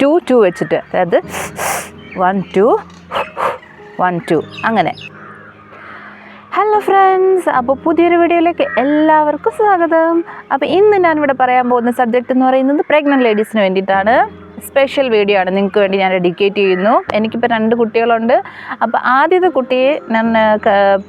To two വെച്ചിട്ട്. അതായത് one two one two അങ്ങനെ. ഹലോ ഫ്രണ്ട്സ് അപ്പോൾ പുതിയൊരു വീഡിയോയിലേക്ക് എല്ലാവർക്കും സ്വാഗതം. അപ്പോൾ ഇന്ന് ഞാനിവിടെ പറയാൻ പോകുന്ന സബ്ജക്റ്റ് എന്ന് പറയുന്നത് പ്രഗ്നന്റ് ലേഡീസിന് വേണ്ടിയിട്ടാണ്. സ്പെഷ്യൽ വീഡിയോ ആണ്. നിങ്ങൾക്ക് വേണ്ടി ഞാൻ ഡെഡിക്കേറ്റ് ചെയ്യുന്നു. എനിക്കിപ്പോൾ രണ്ട് കുട്ടികളുണ്ട്. അപ്പോൾ ആദ്യത്തെ കുട്ടിയെ ഞാൻ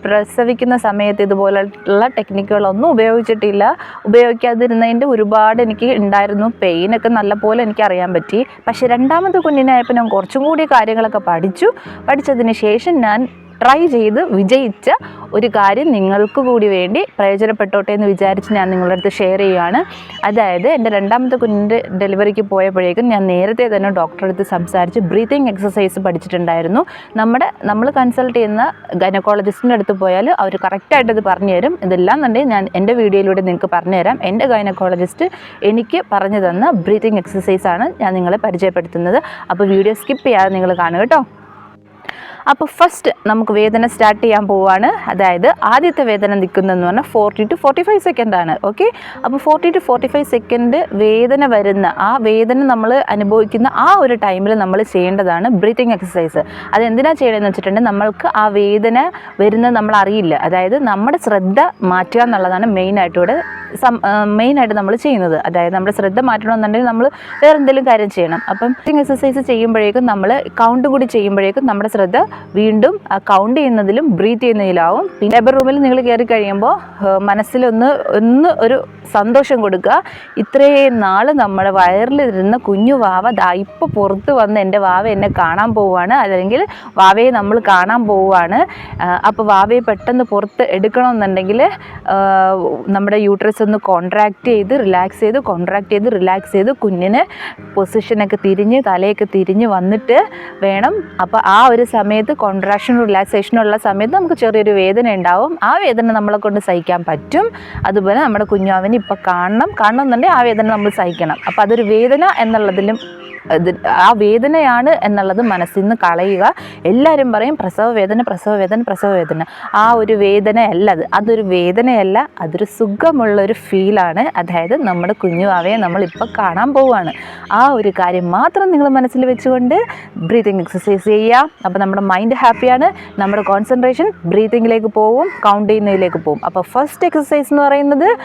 പ്രസവിക്കുന്ന സമയത്ത് ഇതുപോലുള്ള ടെക്നിക്കുകളൊന്നും ഉപയോഗിച്ചിട്ടില്ല. ഉപയോഗിക്കാതിരുന്നതിന്റെ ഒരുപാട് എനിക്ക് ഉണ്ടായിരുന്നു. പെയിനൊക്കെ നല്ലപോലെ എനിക്ക് അറിയാൻ പറ്റി. പക്ഷേ രണ്ടാമത്തെ കുഞ്ഞിനായപ്പോൾ ഞാൻ കുറച്ചും കൂടി കാര്യങ്ങളൊക്കെ പഠിച്ചു. പഠിച്ചതിന് ശേഷം ഞാൻ ട്രൈ ചെയ്ത് വിജയിച്ച ഒരു കാര്യം നിങ്ങൾക്ക് കൂടി വേണ്ടി പ്രയോജനപ്പെട്ടോട്ടെ എന്ന് വിചാരിച്ച് ഞാൻ നിങ്ങളുടെ അടുത്ത് ഷെയർ ചെയ്യുകയാണ്. അതായത് എന്റെ രണ്ടാമത്തെ കുഞ്ഞിന്റെ ഡെലിവറിക്ക് പോയപ്പോഴേക്കും ഞാൻ നേരത്തെ തന്നെ ഡോക്ടറെ അടുത്ത് സംസാരിച്ച് ബ്രീത്തിങ് എക്സസൈസ് പഠിച്ചിട്ടുണ്ടായിരുന്നു. നമ്മുടെ നമ്മൾ കൺസൾട്ട് ചെയ്യുന്ന ഗൈനക്കോളജിസ്റ്റിന്റെ അടുത്ത് പോയാൽ അവർ കറക്റ്റായിട്ട് ഇത് പറഞ്ഞു തരും. ഇതെല്ലാം തന്നെ ഞാൻ എന്റെ വീഡിയോയിലൂടെ നിങ്ങൾക്ക് പറഞ്ഞു തരാം. എന്റെ ഗൈനക്കോളജിസ്റ്റ് എനിക്ക് പറഞ്ഞു തന്ന ബ്രീത്തിങ് എക്സസൈസാണ് ഞാൻ നിങ്ങളെ പരിചയപ്പെടുത്തുന്നത്. അപ്പോൾ വീഡിയോ സ്കിപ്പ് ചെയ്യാതെ നിങ്ങൾ കാണുക കേട്ടോ. അപ്പോൾ ഫസ്റ്റ് നമുക്ക് വേദന സ്റ്റാർട്ട് ചെയ്യാൻ പോവുകയാണ് അതായത് ആദ്യത്തെ വേദന നിൽക്കുന്നതെന്ന് പറഞ്ഞാൽ ഫോർട്ടി ടു ഫോർട്ടി ഫൈവ് ആണ്. ഓക്കെ അപ്പോൾ forty two forty five second വേദന വരുന്ന ആ വേദന നമ്മൾ അനുഭവിക്കുന്ന ആ ഒരു ടൈമിൽ നമ്മൾ ചെയ്യേണ്ടതാണ് ബ്രീത്തിങ് എക്സസൈസ് അതെന്തിനാണ് ചെയ്യണമെന്ന് വെച്ചിട്ടുണ്ടെങ്കിൽ നമ്മൾക്ക് ആ വേദന വരുന്നത് നമ്മൾ അറിയില്ല. അതായത് നമ്മുടെ ശ്രദ്ധ മാറ്റുക എന്നുള്ളതാണ് മെയിനായിട്ട് മെയിനായിട്ട് നമ്മൾ ചെയ്യുന്നത്. അതായത് നമ്മുടെ ശ്രദ്ധ മാറ്റണമെന്നുണ്ടെങ്കിൽ നമ്മൾ വേറെ എന്തെങ്കിലും കാര്യം ചെയ്യണം. അപ്പം എക്സസൈസ് ചെയ്യുമ്പോഴേക്കും നമ്മൾ കൗണ്ട് കൂടി ചെയ്യുമ്പോഴേക്കും നമ്മുടെ ശ്രദ്ധ വീണ്ടും കൗണ്ട് ചെയ്യുന്നതിലും ബ്രീത്ത് ചെയ്യുന്നതിലാവും. പിന്നെ ലേബർ റൂമിൽ നിങ്ങൾ കയറി കഴിയുമ്പോൾ മനസ്സിലൊന്ന് ഒന്ന് ഒരു സന്തോഷം കൊടുക്കുക. ഇത്രയും നാൾ നമ്മുടെ വയറിലിരുന്ന കുഞ്ഞു വാവ ദാ ഇപ്പോൾ പുറത്ത് വന്ന് എന്റെ വാവ എന്നെ കാണാൻ പോവുകയാണ് അല്ലെങ്കിൽ വാവയെ നമ്മൾ കാണാൻ പോവുകയാണ് അപ്പോൾ വാവയെ പെട്ടെന്ന് പുറത്ത് എടുക്കണമെന്നുണ്ടെങ്കിൽ നമ്മുടെ യൂട്രസ് ഒന്ന് കോൺട്രാക്റ്റ് ചെയ്ത് റിലാക്സ് ചെയ്ത് കോൺട്രാക്ട് ചെയ്ത് റിലാക്സ് ചെയ്ത് കുഞ്ഞിന് പൊസിഷനൊക്കെ തിരിഞ്ഞ് തലയൊക്കെ തിരിഞ്ഞ് വന്നിട്ട് വേണം. അപ്പോൾ ആ ഒരു സമയത്ത് കോൺട്രാക്ഷൻ റിലാക്സേഷനും ഉള്ള സമയത്ത് നമുക്ക് ചെറിയൊരു വേദന ഉണ്ടാവും. ആ വേദന നമ്മളെ കൊണ്ട് സഹിക്കാൻ പറ്റും. അതുപോലെ നമ്മുടെ കുഞ്ഞാവിനെ ഇപ്പം കാണണം. കാണണം എന്നുണ്ടെങ്കിൽ ആ വേദന നമ്മൾ സഹിക്കണം. അപ്പോൾ അതൊരു വേദന എന്നുള്ളതിലും ആ വേദനയാണ് എന്നുള്ളത് മനസ്സിൽ നിന്ന് കളയുക. എല്ലാവരും പറയും പ്രസവ വേദന പ്രസവ വേദന പ്രസവ വേദന. ആ ഒരു വേദനയല്ല അത്. അതൊരു വേദനയല്ല അതൊരു സുഖമുള്ളൊരു ഫീലാണ്. അതായത് നമ്മുടെ കുഞ്ഞുവാവയെ നമ്മളിപ്പോൾ കാണാൻ പോവുകയാണ്. ആ ഒരു കാര്യം മാത്രം നിങ്ങൾ മനസ്സിൽ വെച്ചുകൊണ്ട് ബ്രീതിങ് എക്സസൈസ് ചെയ്യുക. അപ്പോൾ നമ്മുടെ മൈൻഡ് ഹാപ്പിയാണ് നമ്മുടെ കോൺസെൻട്രേഷൻ ബ്രീതിങ്ങിലേക്ക് പോവും കൗണ്ട് ചെയ്യുന്നതിലേക്ക് പോവും. അപ്പോൾ ഫസ്റ്റ് എക്സസൈസ് എന്ന് പറയുന്നത്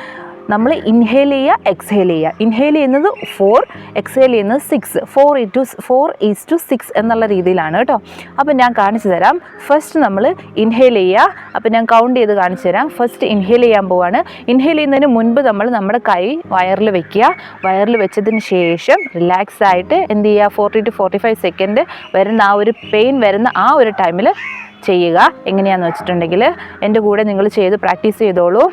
നമ്മൾ ഇൻഹേൽ ചെയ്യുക എക്സ്ഹേൽ ചെയ്യുക. ഇൻഹേൽ ചെയ്യുന്നത് ഫോർ എക്സ്ഹേൽ ചെയ്യുന്നത് six four E two four is two six എന്നുള്ള രീതിയിലാണ് കേട്ടോ. അപ്പോൾ ഞാൻ കാണിച്ചു തരാം. ഫസ്റ്റ് നമ്മൾ ഇൻഹേൽ ചെയ്യുക. അപ്പോൾ ഞാൻ കൗണ്ട് ചെയ്ത് കാണിച്ചു തരാം. ഫസ്റ്റ് ഇൻഹേൽ ചെയ്യാൻ പോവാണ്. ഇൻഹേൽ ചെയ്യുന്നതിന് മുൻപ് നമ്മൾ നമ്മുടെ കൈ വയറിൽ വെക്കുക. വയറിൽ വെച്ചതിന് ശേഷം റിലാക്സ് ആയിട്ട് എന്ത് ചെയ്യുക? Forty two forty five second വരുന്ന ആ ഒരു പെയിൻ വരുന്ന ആ ഒരു ടൈമിൽ ചെയ്യുക. എങ്ങനെയാണെന്ന് വെച്ചിട്ടുണ്ടെങ്കിൽ എന്റെ കൂടെ നിങ്ങൾ ചെയ്ത് പ്രാക്ടീസ് ചെയ്തോളൂ.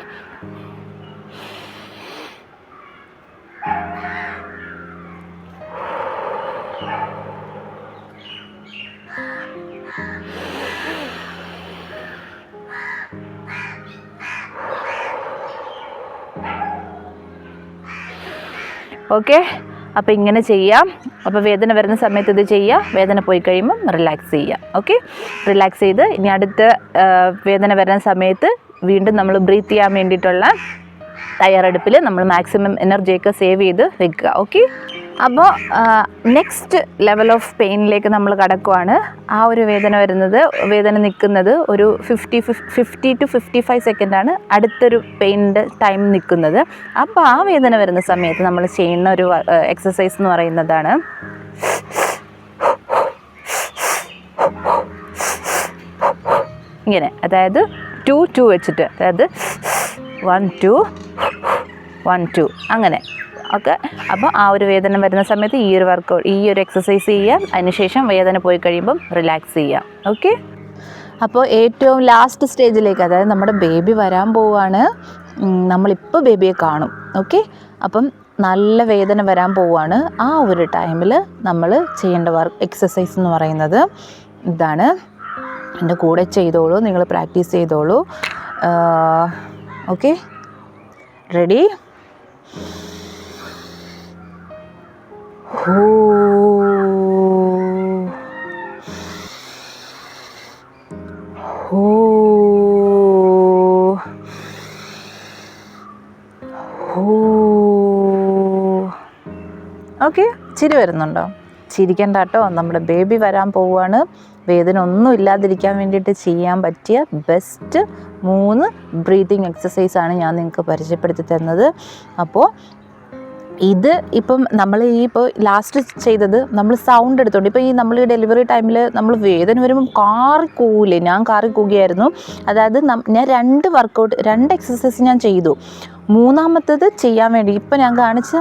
ഓക്കെ? അപ്പോൾ ഇങ്ങനെ ചെയ്യാം. അപ്പോൾ വേദന വരുന്ന സമയത്ത് ഇത് ചെയ്യുക വേദന പോയി കഴിയുമ്പം റിലാക്സ് ചെയ്യുക ഓക്കെ? റിലാക്സ് ചെയ്ത് ഇനി അടുത്ത വേദന വരുന്ന സമയത്ത് വീണ്ടും നമ്മൾ ബ്രീത്ത് ചെയ്യാൻ വേണ്ടിയിട്ടുള്ള തയ്യാറെടുപ്പിൽ നമ്മൾ മാക്സിമം എനർജിയൊക്കെ സേവ് ചെയ്ത് വെക്കുക. ഓക്കെ? അപ്പോൾ നെക്സ്റ്റ് ലെവൽ ഓഫ് പെയിനിലേക്ക് നമ്മൾ കടക്കുവാണ്. ആ ഒരു വേദന വരുന്നത് വേദന നിൽക്കുന്നത് ഒരു fifty fifty two fifty five സെക്കൻഡാണ് അടുത്തൊരു പെയിനിന്റെ ടൈം നിൽക്കുന്നത്. അപ്പോൾ ആ വേദന വരുന്ന സമയത്ത് നമ്മൾ ചെയ്യുന്ന ഒരു എക്സസൈസ് എന്ന് പറയുന്നതാണ്. ഇങ്ങനെ അതായത് ടു ടു വെച്ചിട്ട് അതായത് വൺ ടു വൺ ടു അങ്ങനെ. ഓക്കെ അപ്പോൾ ആ ഒരു വേദന വരുന്ന സമയത്ത് ഈ ഒരു വർക്ക് ഈ ഒരു എക്സസൈസ് ചെയ്യാം. അതിനുശേഷം വേദന പോയി കഴിയുമ്പം റിലാക്സ് ചെയ്യാം. ഓക്കെ അപ്പോൾ ഏറ്റവും ലാസ്റ്റ് സ്റ്റേജിലേക്ക് അതായത് നമ്മുടെ ബേബി വരാൻ പോവുകയാണ് നമ്മളിപ്പോൾ ബേബിയെ കാണും. ഓക്കെ അപ്പം നല്ല വേദന വരാൻ പോവുകയാണ് ആ ഒരു ടൈമിൽ നമ്മൾ ചെയ്യേണ്ട വർക്ക് എക്സസൈസ് എന്ന് പറയുന്നത് ഇതാണ്. എന്റെ കൂടെ ചെയ്തോളൂ നിങ്ങൾ പ്രാക്ടീസ് ചെയ്തോളൂ. Okay ready okay. ചിരി വരുന്നുണ്ടോ? ചിരിക്കണ്ട കേട്ടോ. നമ്മുടെ ബേബി വരാൻ പോവുകയാണ്. വേദന ഒന്നും ഇല്ലാതിരിക്കാൻ വേണ്ടിയിട്ട് ചെയ്യാൻ പറ്റിയ ബെസ്റ്റ് മൂന്ന് ബ്രീതിങ് ആണ് ഞാൻ നിങ്ങൾക്ക് പരിചയപ്പെടുത്തി തന്നത്. അപ്പോൾ ഇത് ഇപ്പം നമ്മൾ ഈ ഇപ്പോൾ ലാസ്റ്റ് ചെയ്തത് നമ്മൾ സൗണ്ട് എടുത്തോണ്ട് ഇപ്പോൾ ഈ നമ്മൾ ഈ ഡെലിവറി ടൈമിൽ നമ്മൾ വേദന വരുമ്പം കാറി കൂവില്ലേ ഞാൻ കാറി കൂകിയായിരുന്നു അതായത് ഞാൻ രണ്ട് വർക്കൗട്ട് രണ്ട് എക്സസൈസ് ഞാൻ ചെയ്തു. മൂന്നാമത്തത് ചെയ്യാൻ വേണ്ടി. ഇപ്പം ഞാൻ കാണിച്ച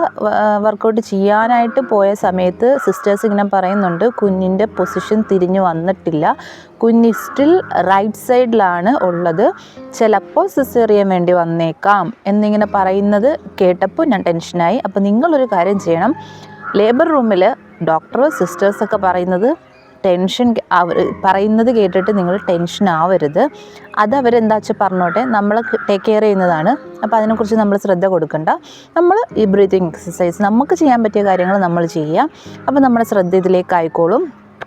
വർക്കൗട്ട് ചെയ്യാനായിട്ട് പോയ സമയത്ത് സിസ്റ്റേഴ്സ് ഇങ്ങനെ പറയുന്നുണ്ട് കുഞ്ഞിന്റെ പൊസിഷൻ തിരിഞ്ഞു വന്നിട്ടില്ല. കുഞ്ഞ് സ്റ്റിൽ റൈറ്റ് സൈഡിലാണ് ഉള്ളത്. ചിലപ്പോൾ സിസേറിയൻ വേണ്ടി വന്നേക്കാം. എന്നിങ്ങനെ പറയുന്നത് കേട്ടപ്പോൾ ഞാൻ ടെൻഷനായി അപ്പോൾ നിങ്ങളൊരു കാര്യം ചെയ്യണം. ലേബർ റൂമിൽ ഡോക്ടർ സിസ്റ്റേഴ്സൊക്കെ പറയുന്നത് ടെൻഷൻ അവർ പറയുന്നത് കേട്ടിട്ട് നിങ്ങൾ ടെൻഷൻ ആവരുത്. അത് അവരെന്താ വെച്ചാൽ പറഞ്ഞോട്ടെ നമ്മൾ ടേക്ക് കെയർ ചെയ്യുന്നതാണ്. അപ്പോൾ അതിനെക്കുറിച്ച് നമ്മൾ ശ്രദ്ധ കൊടുക്കണ്ട. നമ്മൾ ഈ ബ്രീതിങ് എക്സസൈസ് നമുക്ക് ചെയ്യാൻ പറ്റിയ കാര്യങ്ങൾ നമ്മൾ ചെയ്യുക അപ്പോൾ നമ്മുടെ ശ്രദ്ധ ഇതിലേക്ക് ആയിക്കോളും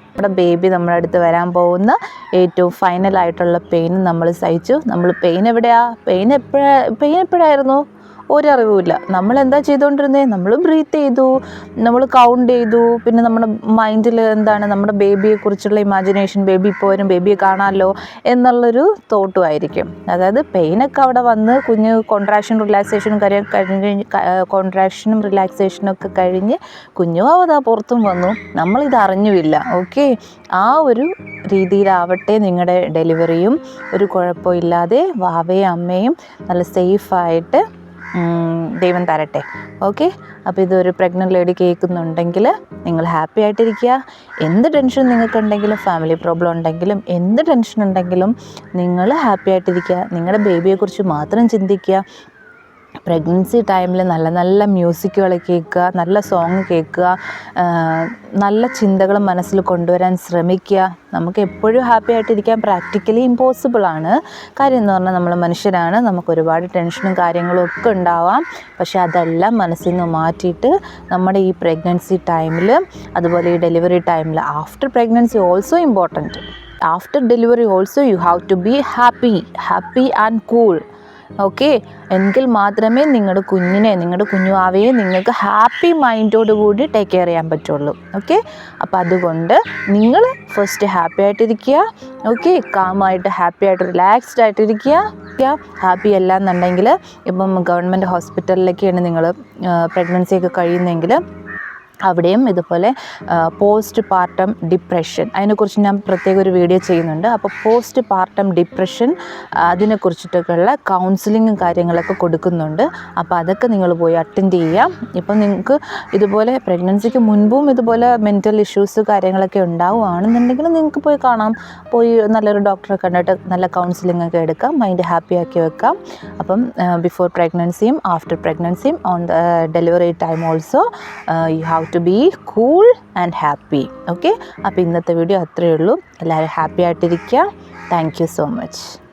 നമ്മുടെ ബേബി നമ്മുടെ അടുത്ത് വരാൻ പോകുന്ന ഏറ്റവും ഫൈനലായിട്ടുള്ള പെയിൻ നമ്മൾ സഹിച്ചു. നമ്മൾ പെയിൻ എവിടെയാ? പെയിൻ എപ്പോഴാണ് പെയിൻ എപ്പോഴായിരുന്നു? ഒരറിവുമില്ല. നമ്മൾ എന്താ ചെയ്തുകൊണ്ടിരുന്നത് നമ്മൾ ബ്രീത്ത് ചെയ്തു നമ്മൾ കൗണ്ട് ചെയ്തു. പിന്നെ നമ്മുടെ മൈൻഡിൽ എന്താണ്? നമ്മുടെ ബേബിയെ കുറിച്ചുള്ള ഇമാജിനേഷൻ ബേബി ഇപ്പോൾ വരും ബേബിയെ കാണാമല്ലോ എന്നുള്ളൊരു തോട്ടും ആയിരിക്കും. അതായത് പെയിനൊക്കെ അവിടെ വന്ന് കുഞ്ഞ് കോൺട്രാക്ഷൻ റിലാക്സേഷനും കാര്യം കഴിഞ്ഞ് കോൺട്രാക്ഷനും റിലാക്സേഷനും ഒക്കെ കഴിഞ്ഞ് കുഞ്ഞു അവതാ പുറത്തും വന്നു. നമ്മളിത് അറിഞ്ഞുമില്ല. ഓക്കെ ആ ഒരു രീതിയിലാവട്ടെ നിങ്ങളുടെ ഡെലിവറിയും ഒരു കുഴപ്പമില്ലാതെ വാവയും അമ്മയും നല്ല സേഫായിട്ട് ദൈവം തരട്ടെ. ഓക്കെ അപ്പോൾ ഇതൊരു പ്രഗ്നന്റ് ലേഡി കേൾക്കുന്നുണ്ടെങ്കിൽ നിങ്ങൾ ഹാപ്പി ആയിട്ടിരിക്കുക. എന്ത് ടെൻഷൻ നിങ്ങൾക്കുണ്ടെങ്കിലും ഫാമിലി പ്രോബ്ലം ഉണ്ടെങ്കിലും എന്ത് ടെൻഷൻ ഉണ്ടെങ്കിലും നിങ്ങൾ ഹാപ്പി ആയിട്ടിരിക്കുക. നിങ്ങളുടെ ബേബിയെക്കുറിച്ച് മാത്രം ചിന്തിക്കുക. പ്രഗ്നൻസി ടൈമിൽ നല്ല നല്ല മ്യൂസിക്കുകൾ കേൾക്കുക നല്ല സോങ് കേൾക്കുക നല്ല ചിന്തകൾ മനസ്സിൽ കൊണ്ടുവരാൻ ശ്രമിക്കുക. നമുക്ക് എപ്പോഴും ഹാപ്പി ആയിട്ടിരിക്കാൻ പ്രാക്ടിക്കലി ഇമ്പോസിബിളാണ് കാര്യം എന്ന് പറഞ്ഞാൽ നമ്മൾ മനുഷ്യരാണ് നമുക്ക് ഒരുപാട് ടെൻഷനും കാര്യങ്ങളും ഒക്കെ ഉണ്ടാവാം. പക്ഷേ അതെല്ലാം മനസ്സിൽ നിന്ന് മാറ്റിയിട്ട് നമ്മുടെ ഈ പ്രഗ്നൻസി ടൈമിൽ അതുപോലെ ഈ ഡെലിവറി ടൈമിൽ after pregnancy also important after delivery also you have to be happy happy and cool okay എങ്കിൽ മാത്രമേ നിങ്ങളുടെ കുഞ്ഞിനെ നിങ്ങളുടെ കുഞ്ഞുവാവയെ നിങ്ങൾക്ക് ഹാപ്പി മൈൻഡോട് കൂടി ടേക്ക് കെയർ ചെയ്യാൻ പറ്റുള്ളൂ. ഓക്കെ അപ്പോൾ അതുകൊണ്ട് നിങ്ങൾ ഫസ്റ്റ് ഹാപ്പി ആയിട്ടിരിക്കുക. ഓക്കെ കാമായിട്ട് ഹാപ്പി ആയിട്ട് റിലാക്സ്ഡ് ആയിട്ടിരിക്കുക. ഹാപ്പി അല്ല എന്നുണ്ടെങ്കിൽ ഇപ്പം ഗവൺമെന്റ് ഹോസ്പിറ്റലിലേക്കാണ് നിങ്ങൾ പ്രഗ്നൻസി ഒക്കെ കഴിയുന്നതെങ്കിൽ അവിടെയും ഇതുപോലെ പോസ്റ്റ് പാർട്ടം ഡിപ്രഷൻ അതിനെക്കുറിച്ച് ഞാൻ പ്രത്യേക ഒരു വീഡിയോ ചെയ്യുന്നുണ്ട്. അപ്പോൾ പോസ്റ്റ് പാർട്ടം ഡിപ്രഷൻ അതിനെക്കുറിച്ചിട്ടൊക്കെയുള്ള കൗൺസിലിങ്ങും കാര്യങ്ങളൊക്കെ കൊടുക്കുന്നുണ്ട്. അപ്പോൾ അതൊക്കെ നിങ്ങൾ പോയി അറ്റൻഡ് ചെയ്യാം ഇപ്പം നിങ്ങൾക്ക് ഇതുപോലെ പ്രഗ്നൻസിക്ക് മുൻപും ഇതുപോലെ മെന്റൽ ഇഷ്യൂസ് കാര്യങ്ങളൊക്കെ ഉണ്ടാവുകയാണെന്നുണ്ടെങ്കിൽ നിങ്ങൾക്ക് പോയി കാണാം. പോയി നല്ലൊരു ഡോക്ടറെ കണ്ടിട്ട് നല്ല കൗൺസിലിംഗ് ഒക്കെ എടുക്കാം. മൈൻഡ് ഹാപ്പി ആക്കി വെക്കാം. അപ്പം ബിഫോർ പ്രഗ്നൻസിയും after പ്രഗ്നൻസിയും on the delivery time also you have to be cool and happy okay അപ്പോൾ ഇന്നത്തെ വീഡിയോ അത്രയേ ഉള്ളൂ. എല്ലാവരും ഹാപ്പി ആയിട്ടിരിക്കുക. Thank you so much